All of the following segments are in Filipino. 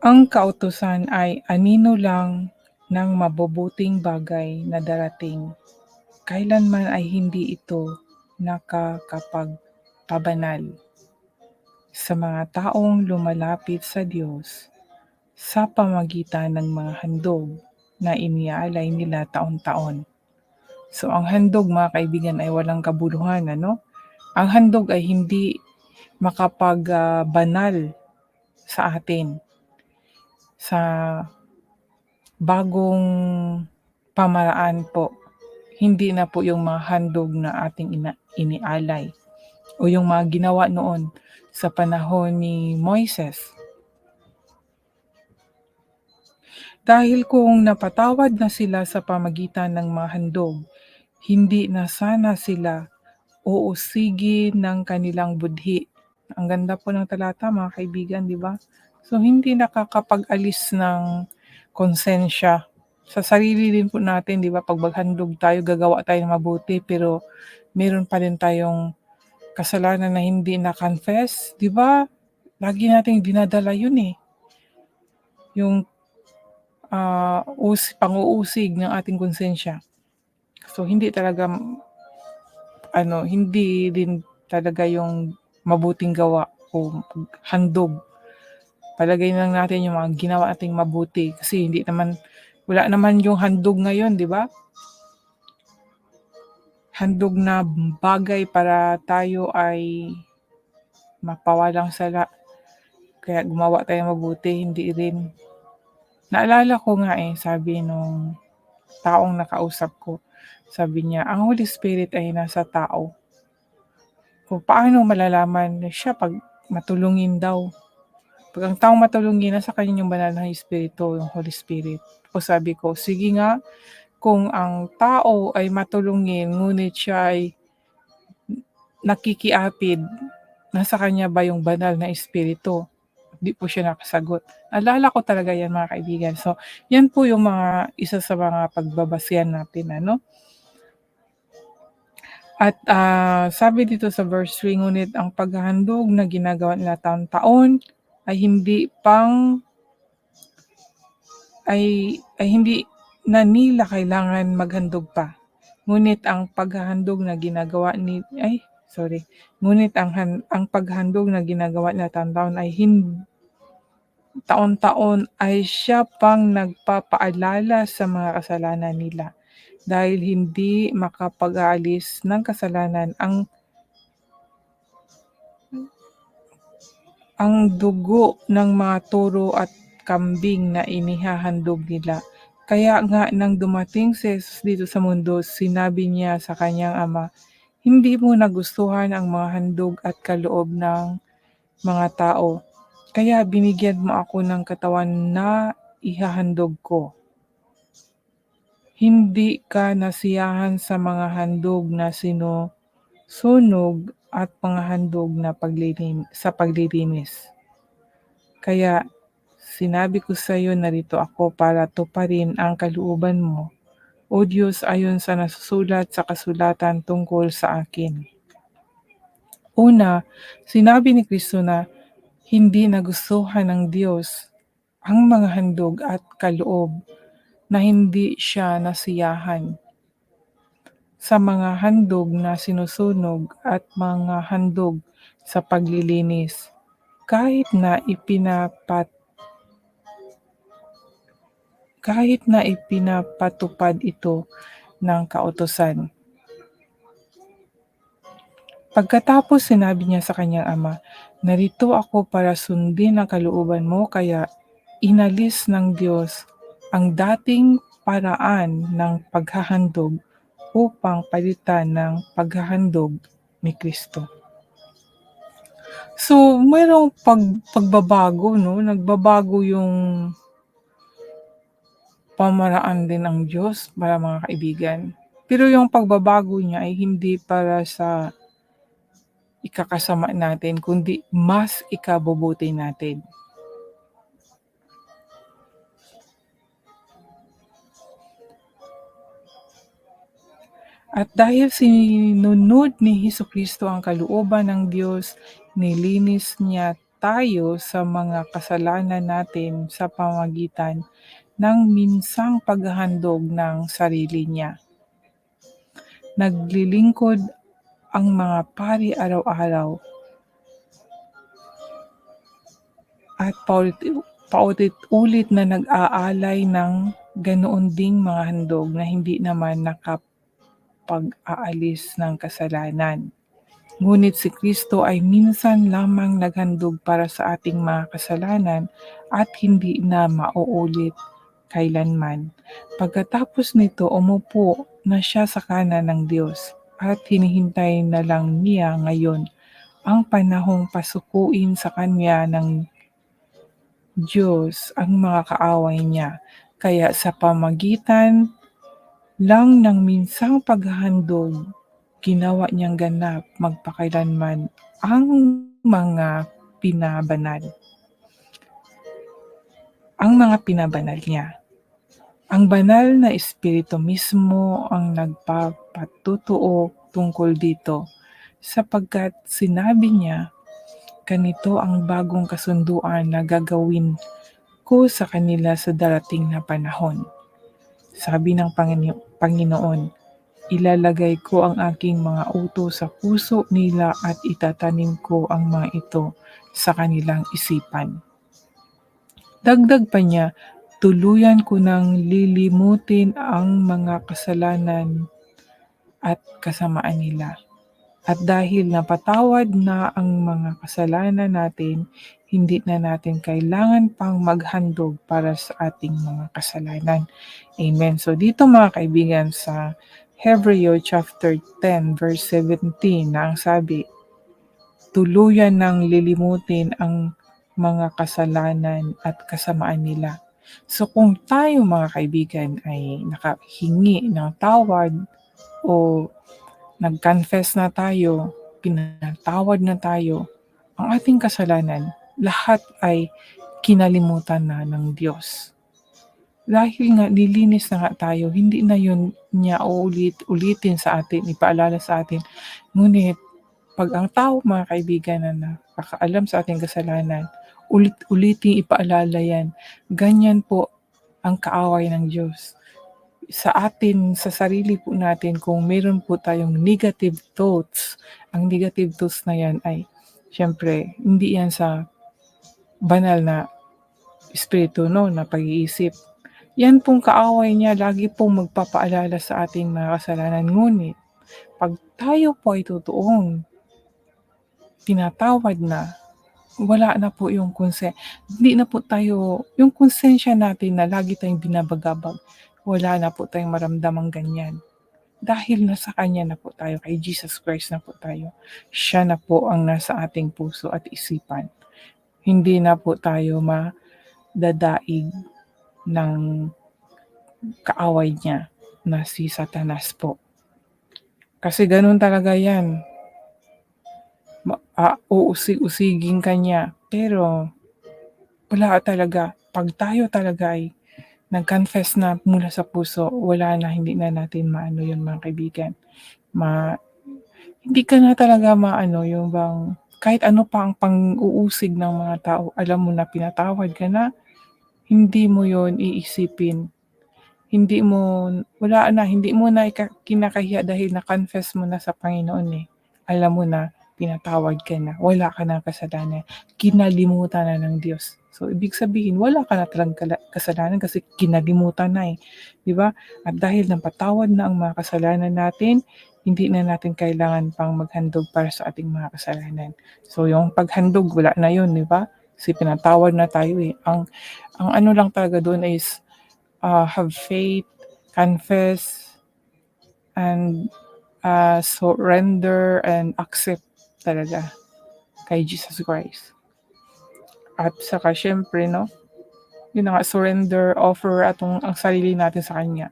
Ang kautusan ay anino lang ng mabubuting bagay na darating. Kailanman ay hindi ito nakakapagpabanal sa mga taong lumalapit sa Diyos sa pamagitan ng mga handog na iniaalay nila taon-taon. So ang handog mga kaibigan ay walang kabuluhan, ano? Ang handog ay hindi makapagbanal sa atin sa bagong pamaraan po. Hindi na po yung mga handog na ating ina, inialay o yung mga ginawa noon sa panahon ni Moises. Dahil kung napatawad na sila sa pamagitan ng mga handog, hindi na sana sila uusigin ng kanilang budhi. Ang ganda po ng talata mga kaibigan, di ba? So hindi nakakapag-alis ng konsensya sa sarili din po natin, di ba? Pag maghandog tayo, gagawa tayo ng mabuti, pero meron pa rin tayong kasalanan na hindi na-confess, di ba? Lagi nating dinadala yun eh. Yung uh, us, pang-uusig ng ating konsensya. So hindi talaga ano, hindi din talaga yung mabuting gawa o handog. Palagay lang natin yung mga ginawa nating mabuti kasi hindi naman wala naman yung handog ngayon, di ba? Handog na bagay para tayo ay mapawalang sala. Kaya gumawa tayo mabuti, hindi rin. Naalala ko nga eh, sabi nung taong nakausap ko, sabi niya, ang Holy Spirit ay nasa tao. Kung paano malalaman siya pag matulungin daw. Pag ang taong matulungin, nasa kanya yung banal na Espiritu, yung Holy Spirit. O sabi ko, sige nga, kung ang tao ay matulungin, ngunit siya ay nakikiapid, nasa kanya ba yung banal na Espiritu? Di po siya nakasagot. Alala ko talaga yan mga kaibigan. So, yan po yung mga isa sa mga pagbabasihan natin. Ano? At uh, sabi dito sa verse 3, ngunit ang paghahandog na ginagawa nila taon-taon ay hindi pang ay, ay hindi na nila kailangan maghandog pa. Ngunit ang paghahandog na ginagawa ni ay sorry. Ngunit ang ang paghandog na ginagawa nila taon-taon ay hindi taon-taon ay siya pang nagpapaalala sa mga kasalanan nila dahil hindi makapag-aalis ng kasalanan ang ang dugo ng mga turo at kambing na inihahandog nila. Kaya nga nang dumating si Jesus dito sa mundo, sinabi niya sa kanyang ama, hindi mo nagustuhan ang mga handog at kaloob ng mga tao. Kaya binigyan mo ako ng katawan na ihahandog ko. Hindi ka nasiyahan sa mga handog na sinusunog at mga handog na paglilim, sa paglilinis. Kaya Sinabi ko sa iyo, narito ako para tuparin ang kalooban mo, O Diyos, ayon sa nasusulat sa kasulatan tungkol sa akin. Una, sinabi ni Kristo na hindi nagustuhan ng Diyos ang mga handog at kaloob na hindi siya nasiyahan sa mga handog na sinusunog at mga handog sa paglilinis kahit na ipinapat kahit na ipinapatupad ito ng kautosan. Pagkatapos sinabi niya sa kanyang ama, Narito ako para sundin ang kalooban mo kaya inalis ng Diyos ang dating paraan ng paghahandog upang palitan ng paghahandog ni Kristo. So, mayroong pag, pagbabago, no? Nagbabago yung pamaraan din ng Diyos para mga kaibigan. Pero yung pagbabago niya ay hindi para sa ikakasama natin, kundi mas ikabubuti natin. At dahil sinunod ni Heso Kristo ang kalooban ng Diyos, nilinis niya tayo sa mga kasalanan natin sa pamamagitan ng minsang paghahandog ng sarili niya. Naglilingkod ang mga pari araw-araw at paulit, paulit-ulit na nag-aalay ng ganoon ding mga handog na hindi naman nakapag-aalis ng kasalanan. Ngunit si Kristo ay minsan lamang naghandog para sa ating mga kasalanan at hindi na mauulit kailanman. Pagkatapos nito, umupo na siya sa kanan ng Diyos at hinihintay na lang niya ngayon ang panahong pasukuin sa kanya ng Diyos ang mga kaaway niya. Kaya sa pamagitan lang ng minsang paghahandog, ginawa niyang ganap magpakailanman ang mga pinabanal. Ang mga pinabanal niya. Ang banal na espiritu mismo ang nagpapatutuo tungkol dito sapagkat sinabi niya, ganito ang bagong kasunduan na gagawin ko sa kanila sa darating na panahon. Sabi ng Pangino- Panginoon, ilalagay ko ang aking mga utos sa puso nila at itatanim ko ang mga ito sa kanilang isipan. Dagdag pa niya, tuluyan ko nang lilimutin ang mga kasalanan at kasamaan nila. At dahil napatawad na ang mga kasalanan natin, hindi na natin kailangan pang maghandog para sa ating mga kasalanan. Amen. So dito mga kaibigan sa Hebreo chapter 10 verse 17 na ang sabi, tuluyan ng lilimutin ang mga kasalanan at kasamaan nila. So kung tayo mga kaibigan ay nakahingi ng tawad o nag-confess na tayo, pinatawad na tayo, ang ating kasalanan, lahat ay kinalimutan na ng Diyos. Dahil nga nilinis na nga tayo, hindi na yun niya uulit-ulitin sa atin, ipaalala sa atin. Ngunit, pag ang tao mga kaibigan na nakakaalam sa ating kasalanan, ulit-ulitin ipaalala yan. Ganyan po ang kaaway ng Diyos. Sa atin, sa sarili po natin, kung meron po tayong negative thoughts, ang negative thoughts na yan ay, syempre, hindi yan sa banal na espiritu, no, na pag-iisip. Yan pong kaaway niya, lagi pong magpapaalala sa ating mga kasalanan. Ngunit, pag tayo po ay totoong tinatawad na, wala na po yung konsen. Hindi na po tayo, yung konsensya natin na lagi tayong binabagabag, wala na po tayong maramdamang ganyan. Dahil nasa Kanya na po tayo, kay Jesus Christ na po tayo. Siya na po ang nasa ating puso at isipan. Hindi na po tayo madadaig ng kaaway niya na si Satanas po. Kasi ganun talaga yan. Ma- ah, uusig-usigin ka niya. Pero wala talaga. Pag tayo talaga ay nag-confess na mula sa puso, wala na, hindi na natin maano yun mga kaibigan. Ma, hindi ka na talaga maano yung bang, kahit ano pa ang pang-uusig ng mga tao, alam mo na pinatawad ka na, hindi mo yon iisipin. Hindi mo, wala na, hindi mo na kinakahiya dahil na-confess mo na sa Panginoon eh. Alam mo na, pinatawad ka na, wala ka na kasalanan, kinalimutan na ng Diyos. So, ibig sabihin, wala ka na talagang kasalanan kasi kinalimutan na eh. Di ba? At dahil napatawad na ang mga kasalanan natin, hindi na natin kailangan pang maghandog para sa ating mga kasalanan. So, yung paghandog, wala na yun, di ba? Kasi pinatawad na tayo eh. Ang, ang ano lang talaga doon is uh, have faith, confess, and uh, surrender and accept talaga kay Jesus Christ. At saka syempre, no, yun nga, surrender, offer atong ang sarili natin sa Kanya.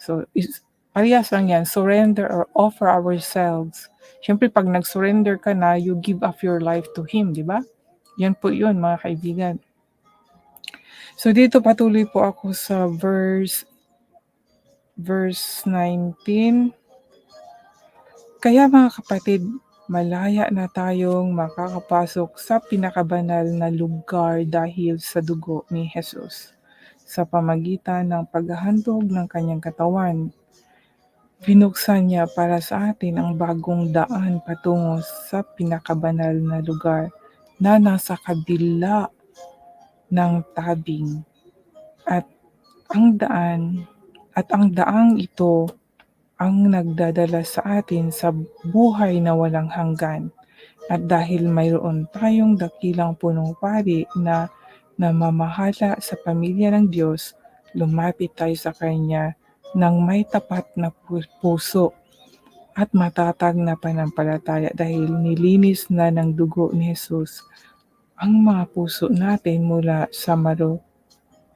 So, is, parehas lang yan, surrender or offer ourselves. Syempre, pag nag-surrender ka na, you give up your life to Him, di ba? Yan po yun, mga kaibigan. So, dito patuloy po ako sa verse verse 19. Kaya mga kapatid, malaya na tayong makakapasok sa pinakabanal na lugar dahil sa dugo ni Jesus sa pamagitan ng paghahandog ng kanyang katawan. Binuksan niya para sa atin ang bagong daan patungo sa pinakabanal na lugar na nasa kabila ng tabing. At ang daan at ang daang ito ang nagdadala sa atin sa buhay na walang hanggan. At dahil mayroon tayong dakilang punong pari na namamahala sa pamilya ng Diyos, lumapit tayo sa Kanya ng may tapat na puso at matatag na panampalataya dahil nilinis na ng dugo ni Jesus ang mga puso natin mula sa maro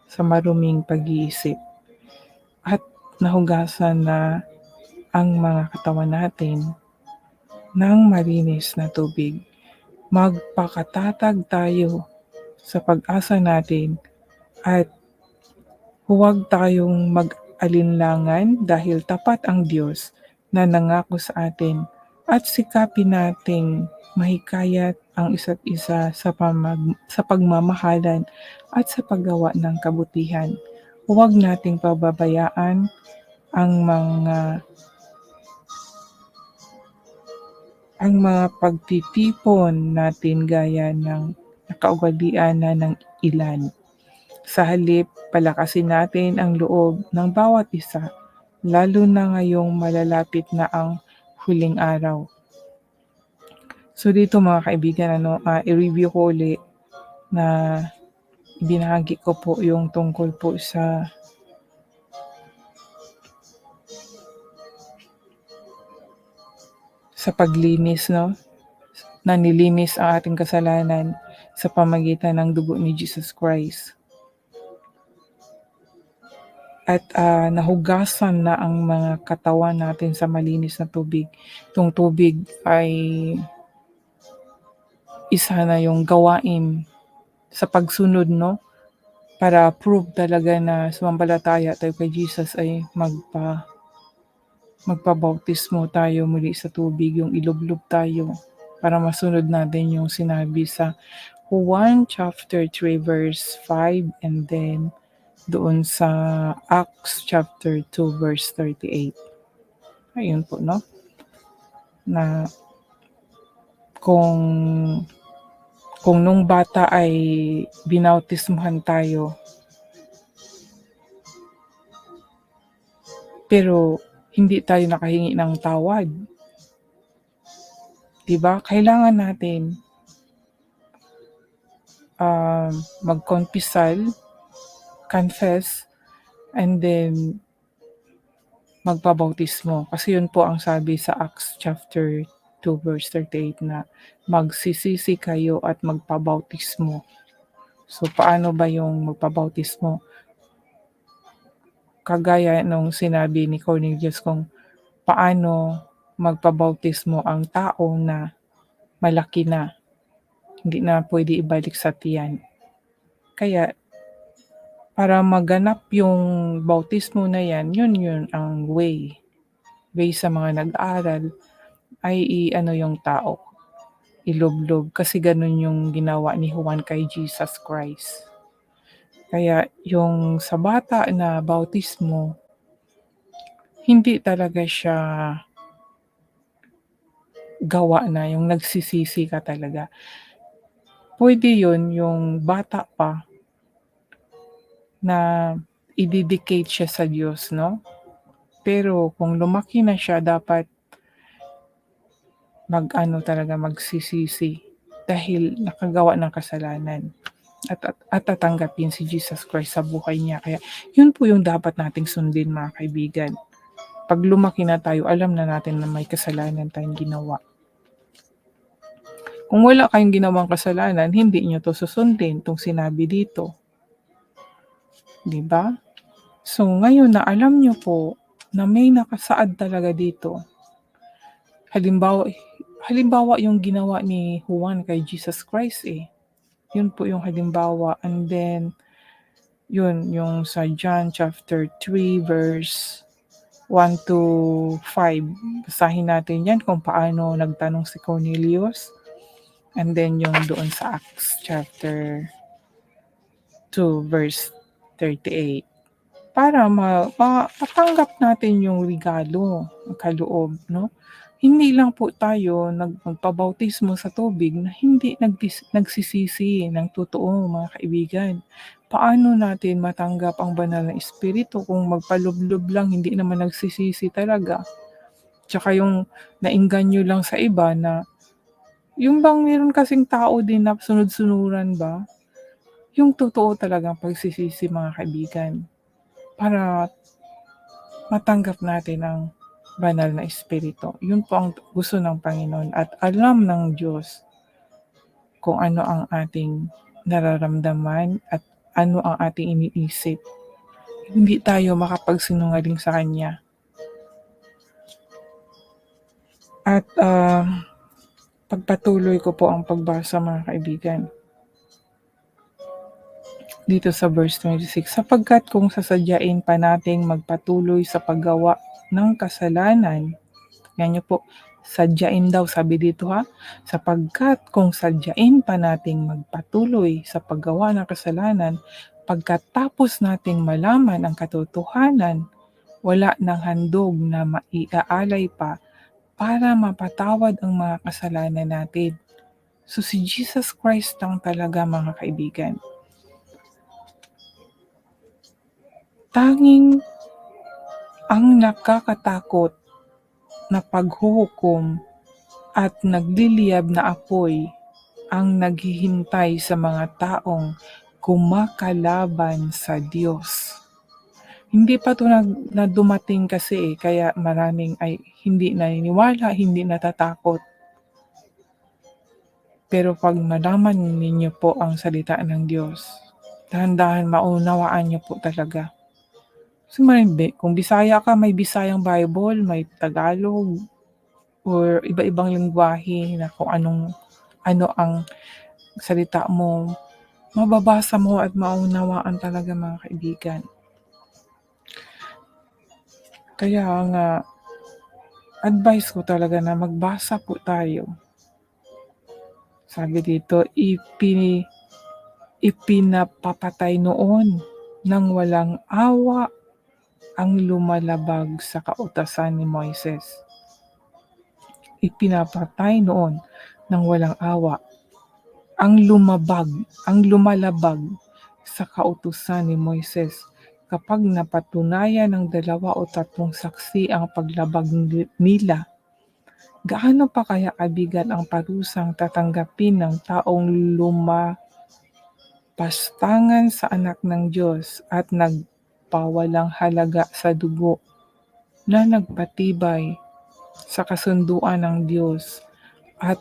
sa maruming pag-iisip at nahugasan na ang mga katawan natin ng malinis na tubig. Magpakatatag tayo sa pag-asa natin at huwag tayong mag-alinlangan dahil tapat ang Diyos na nangako sa atin at sikapin nating mahikayat ang isa't isa sa, pamag, sa pagmamahalan at sa paggawa ng kabutihan. Huwag nating pababayaan ang mga ang mga pagtitipon natin gaya ng nakaugalian na ng ilan. Sa halip, palakasin natin ang loob ng bawat isa, lalo na ngayong malalapit na ang huling araw. So dito mga kaibigan, ano, uh, i-review ko ulit na binahagi ko po yung tungkol po sa sa paglinis, no? Na nilinis ang ating kasalanan sa pamagitan ng dugo ni Jesus Christ. At uh, nahugasan na ang mga katawan natin sa malinis na tubig. Itong tubig ay isa na yung gawain sa pagsunod, no? Para prove talaga na sumampalataya tayo kay Jesus ay magpa magpabautismo tayo muli sa tubig, yung ilublob tayo para masunod natin yung sinabi sa Juan chapter 3 verse 5 and then doon sa Acts chapter 2 verse 38. Ayun po, no? Na kung kung nung bata ay binautismuhan tayo pero hindi tayo nakahingi ng tawad. 'Di ba? Kailangan natin uh, magkonfisal, confess, and then magpabautismo. Kasi yun po ang sabi sa Acts chapter 2 verse 38 na magsisisi kayo at magpabautismo. So paano ba yung magpabautismo? Kagaya nung sinabi ni Cornelius kung paano magpabautismo ang tao na malaki na, hindi na pwede ibalik sa tiyan. Kaya, para maganap yung bautismo na yan, yun yun ang way. Way sa mga nag-aaral ay i-ano yung tao, ilublob kasi ganun yung ginawa ni Juan kay Jesus Christ. Kaya yung sa bata na bautismo, hindi talaga siya gawa na, yung nagsisisi ka talaga. Pwede yun, yung bata pa, na i-dedicate siya sa Diyos, no? Pero kung lumaki na siya, dapat mag-ano talaga, magsisisi dahil nakagawa ng kasalanan at, at, at tatanggapin si Jesus Christ sa buhay niya. Kaya yun po yung dapat nating sundin mga kaibigan. Pag lumaki na tayo, alam na natin na may kasalanan tayong ginawa. Kung wala kayong ginawang kasalanan, hindi nyo to susundin itong sinabi dito. Di ba? So ngayon na alam nyo po na may nakasaad talaga dito. Halimbawa, halimbawa yung ginawa ni Juan kay Jesus Christ eh yun po yung halimbawa. And then, yun, yung sa John chapter 3 verse 1 to 5. Basahin natin yan kung paano nagtanong si Cornelius. And then yung doon sa Acts chapter 2 verse 38 para ma, ma matanggap natin yung regalo, kaloob, no? Hindi lang po tayo nag magpabautismo sa tubig na hindi nagdis nagsisisi ng totoo mga kaibigan. Paano natin matanggap ang banal na espiritu kung magpalublob lang hindi naman nagsisisi talaga? Tsaka yung naengganyo lang sa iba na yung bang meron kasing tao din na sunod-sunuran ba? Yung totoo talagang pagsisisi mga kaibigan para matanggap natin ang banal na espiritu. Yun po ang gusto ng Panginoon at alam ng Diyos kung ano ang ating nararamdaman at ano ang ating iniisip. Hindi tayo makapagsinungaling sa Kanya. At uh, pagpatuloy ko po ang pagbasa mga kaibigan. Dito sa verse 26, sapagkat kung sasadyain pa nating magpatuloy sa paggawa ng kasalanan, yan niyo po, sadyain daw sabi dito ha, sapagkat kung sadyain pa nating magpatuloy sa paggawa ng kasalanan, pagkatapos nating malaman ang katotohanan, wala nang handog na maiaalay pa para mapatawad ang mga kasalanan natin. So si Jesus Christ lang talaga mga kaibigan. Tanging ang nakakatakot na paghuhukom at nagliliyab na apoy ang naghihintay sa mga taong kumakalaban sa Diyos. Hindi pa ito na, dumating kasi eh, kaya maraming ay hindi naniniwala, hindi natatakot. Pero pag malaman ninyo po ang salita ng Diyos, dahan-dahan maunawaan niyo po talaga So, may, kung Bisaya ka, may Bisayang Bible, may Tagalog, or iba-ibang lingwahe na kung anong ano ang salita mo, mababasa mo at maunawaan talaga mga kaibigan. Kaya nga, advice ko talaga na magbasa po tayo. Sabi dito, ipini, ipinapapatay noon nang walang awa ang lumalabag sa kautasan ni Moises. Ipinapatay noon ng walang awa ang lumabag, ang lumalabag sa kautusan ni Moises kapag napatunayan ng dalawa o tatlong saksi ang paglabag nila. Gaano pa kaya kabigat ang parusang tatanggapin ng taong lumapastangan sa anak ng Diyos at nag pawalang halaga sa dugo na nagpatibay sa kasunduan ng Diyos at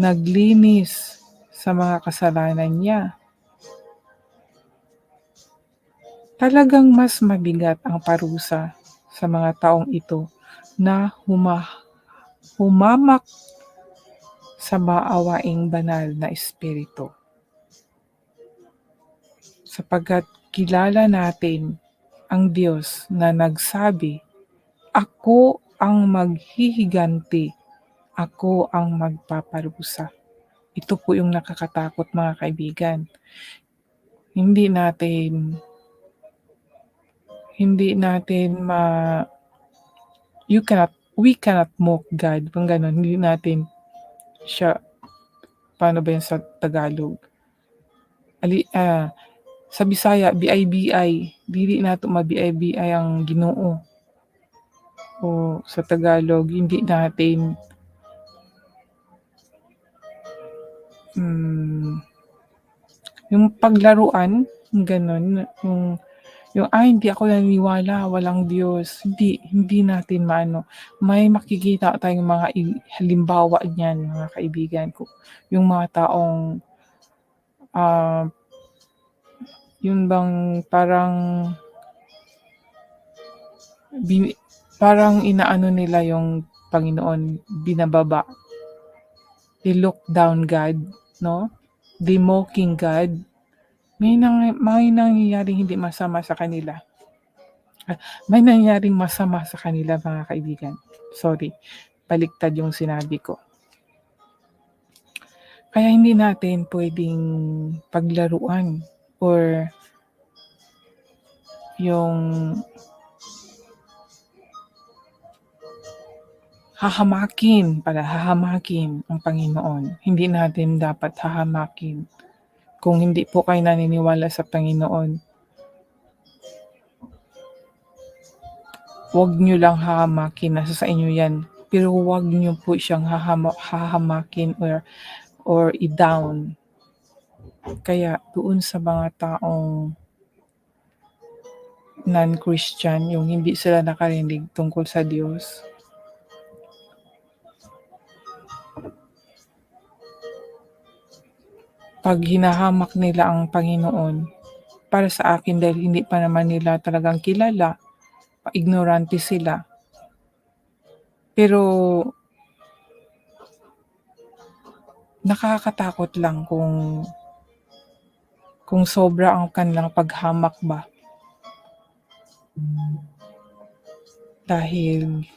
naglinis sa mga kasalanan niya. Talagang mas mabigat ang parusa sa mga taong ito na huma, humamak sa maawaing banal na espiritu. Sapagkat kilala natin ang Diyos na nagsabi, Ako ang maghihiganti, ako ang magpaparusa. Ito po yung nakakatakot mga kaibigan. Hindi natin hindi natin ma you cannot we cannot mock God kung ganun hindi natin siya paano ba yan sa Tagalog ali uh, sa Bisaya, BI-BI. Dili nato ma-BI-BI ang ginoo. O sa Tagalog, hindi natin hmm, yung paglaruan, ganun, yung yung ay hindi ako naniniwala, walang Diyos. Hindi hindi natin maano. May makikita tayong mga halimbawa niyan, mga kaibigan ko. Yung mga taong uh, yun bang parang bin, parang inaano nila yung Panginoon binababa. They look down God, no? They mocking God. May, nang, may nangyayari hindi masama sa kanila. May nangyaring masama sa kanila mga kaibigan. Sorry, baliktad yung sinabi ko. Kaya hindi natin pwedeng paglaruan or yung hahamakin pala, hahamakin ang Panginoon. Hindi natin dapat hahamakin. Kung hindi po kayo naniniwala sa Panginoon, huwag nyo lang hahamakin. Nasa sa inyo yan. Pero huwag nyo po siyang hahama, hahamakin or, or i-down. Kaya doon sa mga taong non-Christian, yung hindi sila nakarinig tungkol sa Diyos, pag hinahamak nila ang Panginoon, para sa akin dahil hindi pa naman nila talagang kilala, ignorante sila. Pero nakakatakot lang kung kung sobra ang kanilang paghamak ba. Dahil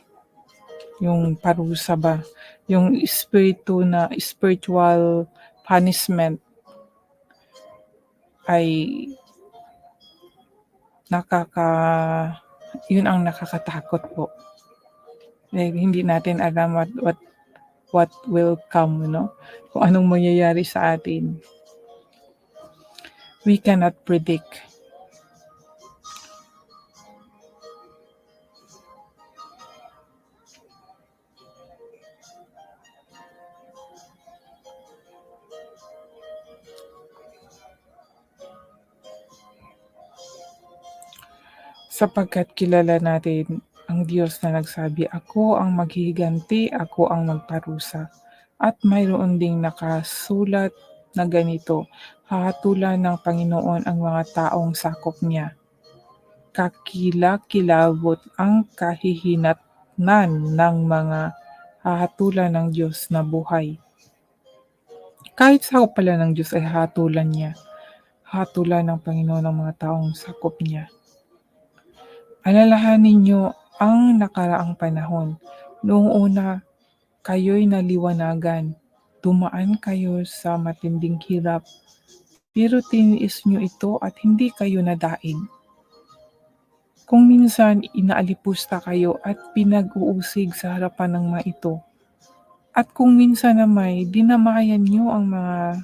yung parusa ba, yung espiritu na spiritual punishment ay nakaka yun ang nakakatakot po. Dahil hindi natin alam what, what what will come, no? Kung anong mangyayari sa atin. We cannot predict. Sapagkat kilala natin ang Diyos na nagsabi, Ako ang maghihiganti, ako ang magparusa. At mayroon ding nakasulat na ganito, hahatulan ng Panginoon ang mga taong sakop niya. Kakilakilabot ang kahihinatnan ng mga hahatulan ng Diyos na buhay. Kahit sakop pala ng Diyos ay hatulan niya. Hatulan ng Panginoon ang mga taong sakop niya. Alalahanin niyo ang nakaraang panahon. Noong una, kayo'y naliwanagan. Dumaan kayo sa matinding hirap. Pero tiniis niyo ito at hindi kayo nadaig. Kung minsan inaalipusta kayo at pinag-uusig sa harapan ng mga ito. At kung minsan na may dinamayan niyo ang mga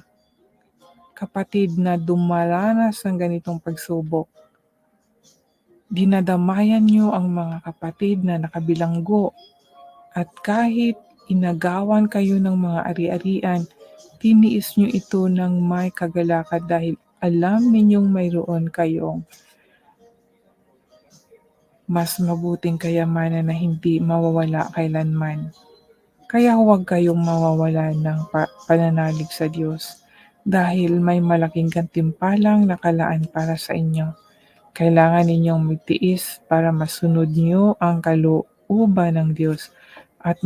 kapatid na dumaranas ng ganitong pagsubok Dinadamayan niyo ang mga kapatid na nakabilanggo at kahit inagawan kayo ng mga ari-arian, tiniis niyo ito ng may kagalakan dahil alam ninyong mayroon kayong mas mabuting kayamanan na hindi mawawala kailanman. Kaya huwag kayong mawawala ng pa- pananalig sa Diyos dahil may malaking gantimpalang nakalaan para sa inyo. Kailangan ninyong magtiis para masunod niyo ang kalooban ng Diyos at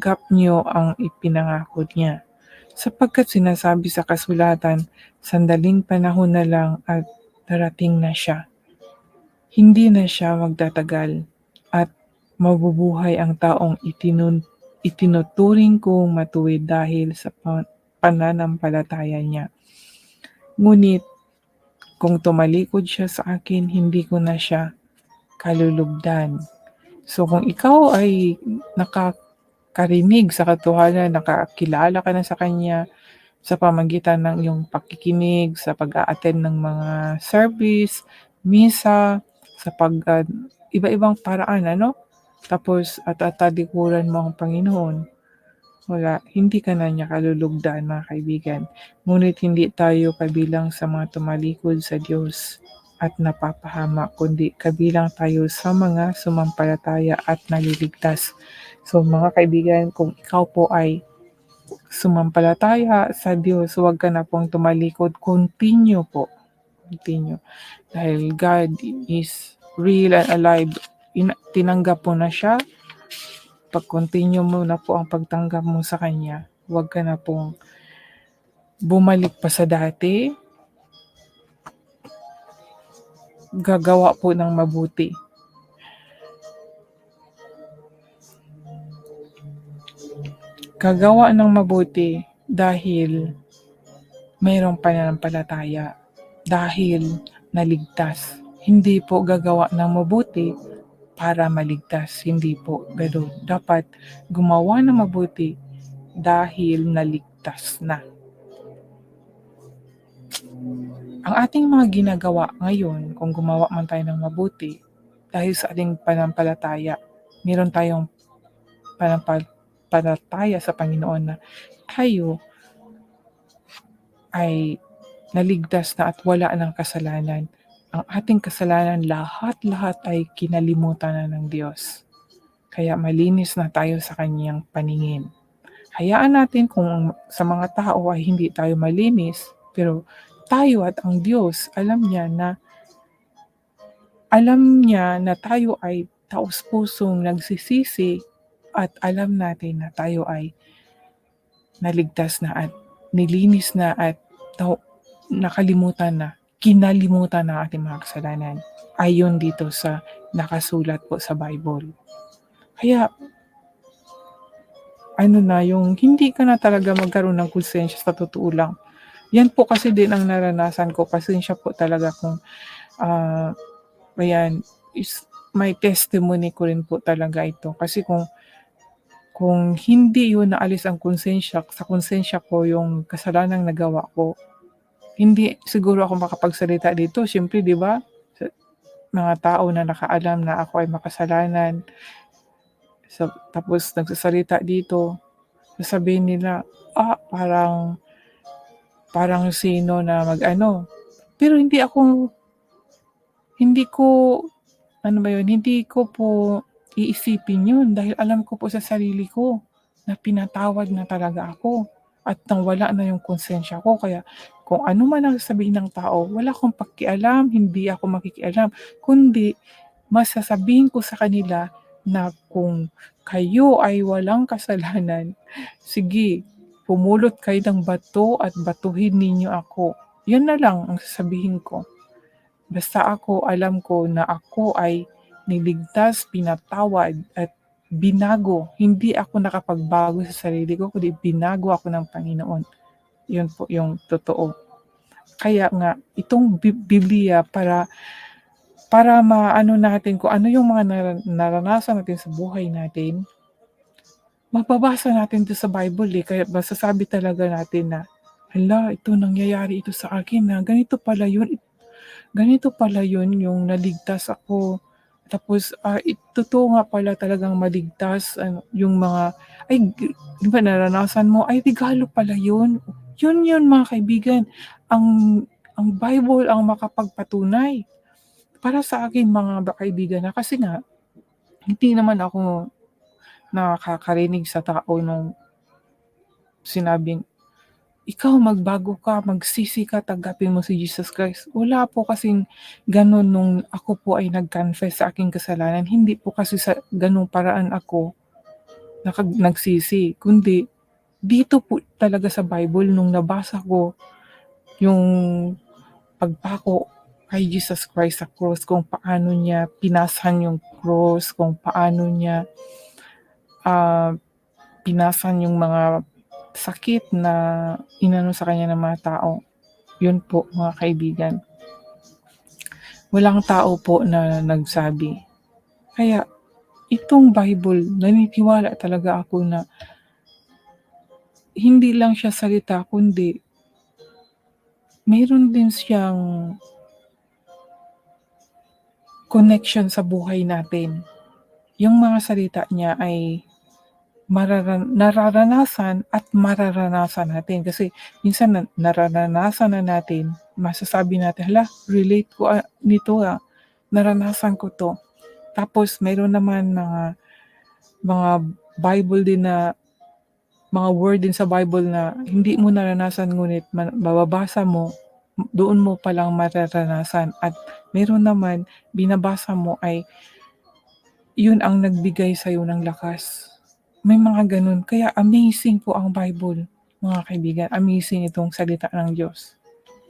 matanggap niyo ang ipinangako niya. Sapagkat sinasabi sa kasulatan, sandaling panahon na lang at darating na siya. Hindi na siya magtatagal at mabubuhay ang taong itinun, itinuturing kong matuwid dahil sa pananampalataya niya. Ngunit kung tumalikod siya sa akin, hindi ko na siya kalulugdan. So kung ikaw ay nakakarinig sa katotohanan, nakakilala ka na sa Kanya sa pamagitan ng iyong pakikinig, sa pag-a-attend ng mga service, misa, sa pag uh, iba-ibang paraan, ano? Tapos at atalikuran mo ang Panginoon wala, hindi ka na niya kalulugdan mga kaibigan. Ngunit hindi tayo kabilang sa mga tumalikod sa Diyos at napapahama, kundi kabilang tayo sa mga sumampalataya at naliligtas. So mga kaibigan, kung ikaw po ay sumampalataya sa Diyos, huwag ka na pong tumalikod. Continue po. Continue. Dahil God is real and alive. In, tinanggap po na siya pag-continue mo na po ang pagtanggap mo sa Kanya. Huwag ka na pong bumalik pa sa dati. Gagawa po ng mabuti. Gagawa ng mabuti dahil mayroong pananampalataya, dahil naligtas. Hindi po gagawa ng mabuti para maligtas, hindi po. Pero dapat gumawa ng mabuti dahil naligtas na. Ang ating mga ginagawa ngayon, kung gumawa man tayo ng mabuti, dahil sa ating panampalataya, meron tayong panampalataya sa Panginoon na tayo ay naligtas na at wala ng kasalanan. Ang ating kasalanan, lahat-lahat ay kinalimutan na ng Diyos. Kaya malinis na tayo sa kanyang paningin. Hayaan natin kung sa mga tao ay hindi tayo malinis, pero tayo at ang Diyos, alam niya na alam niya na tayo ay taos-pusong nagsisisi at alam natin na tayo ay naligtas na at nilinis na at nakalimutan na, kinalimutan na ating mga kasalanan. Ayon dito sa nakasulat po sa Bible. Kaya, ano na, yung hindi ka na talaga magkaroon ng konsensya sa totoo lang. Yan po kasi din ang naranasan ko. Pasensya po talaga kung, ah, ayan, is, may testimony ko rin po talaga ito. Kasi kung kung hindi yun naalis ang konsensya, sa konsensya ko yung kasalanang nagawa ko, hindi siguro ako makapagsalita dito. Siyempre, di ba? Mga tao na nakaalam na ako ay makasalanan. So, tapos nagsasalita dito, sasabihin nila, ah, parang, parang sino na mag-ano. Pero hindi ako, hindi ko, ano ba yun, hindi ko po iisipin yun dahil alam ko po sa sarili ko na pinatawad na talaga ako at nang wala na yung konsensya ko. Kaya kung ano man ang sabihin ng tao, wala akong pakialam, hindi ako makikialam, kundi masasabihin ko sa kanila na kung kayo ay walang kasalanan, sige, pumulot kayo ng bato at batuhin ninyo ako. Yan na lang ang sasabihin ko. Basta ako, alam ko na ako ay niligtas, pinatawad, at binago. Hindi ako nakapagbago sa sarili ko, kundi binago ako ng Panginoon. Yun po yung totoo. Kaya nga, itong Bi- Biblia para para maano natin kung ano yung mga nar- naranasan natin sa buhay natin, mababasa natin ito sa Bible eh. Kaya masasabi talaga natin na, hala, ito nangyayari ito sa akin na ganito pala yun. Ganito pala yun yung naligtas ako. Tapos, ah, ito to nga pala talagang maligtas. Ano, yung mga, ay, di ba naranasan mo, ay, regalo pala yun. Yun yun mga kaibigan. Ang, ang Bible ang makapagpatunay. Para sa akin mga kaibigan na kasi nga, hindi naman ako nakakarinig sa tao nung sinabing, ikaw magbago ka, magsisi ka, tanggapin mo si Jesus Christ. Wala po kasing ganun nung ako po ay nag-confess sa aking kasalanan. Hindi po kasi sa ganung paraan ako nakag nagsisi. Kundi dito po talaga sa Bible nung nabasa ko yung pagpako kay Jesus Christ sa cross, kung paano niya pinasan yung cross, kung paano niya ah, pinasan yung mga sakit na inano sa kanya ng mga tao. Yun po mga kaibigan. Walang tao po na nagsabi. Kaya itong Bible, naniniwala talaga ako na hindi lang siya salita, kundi mayroon din siyang connection sa buhay natin. Yung mga salita niya ay mararan nararanasan at mararanasan natin. Kasi minsan na nararanasan na natin, masasabi natin, hala, relate ko ah, nito ah, naranasan ko to. Tapos mayroon naman mga mga Bible din na mga word din sa Bible na hindi mo naranasan ngunit ma- mababasa mo, doon mo palang mararanasan. At meron naman, binabasa mo ay yun ang nagbigay sa'yo ng lakas. May mga ganun. Kaya amazing po ang Bible, mga kaibigan. Amazing itong salita ng Diyos.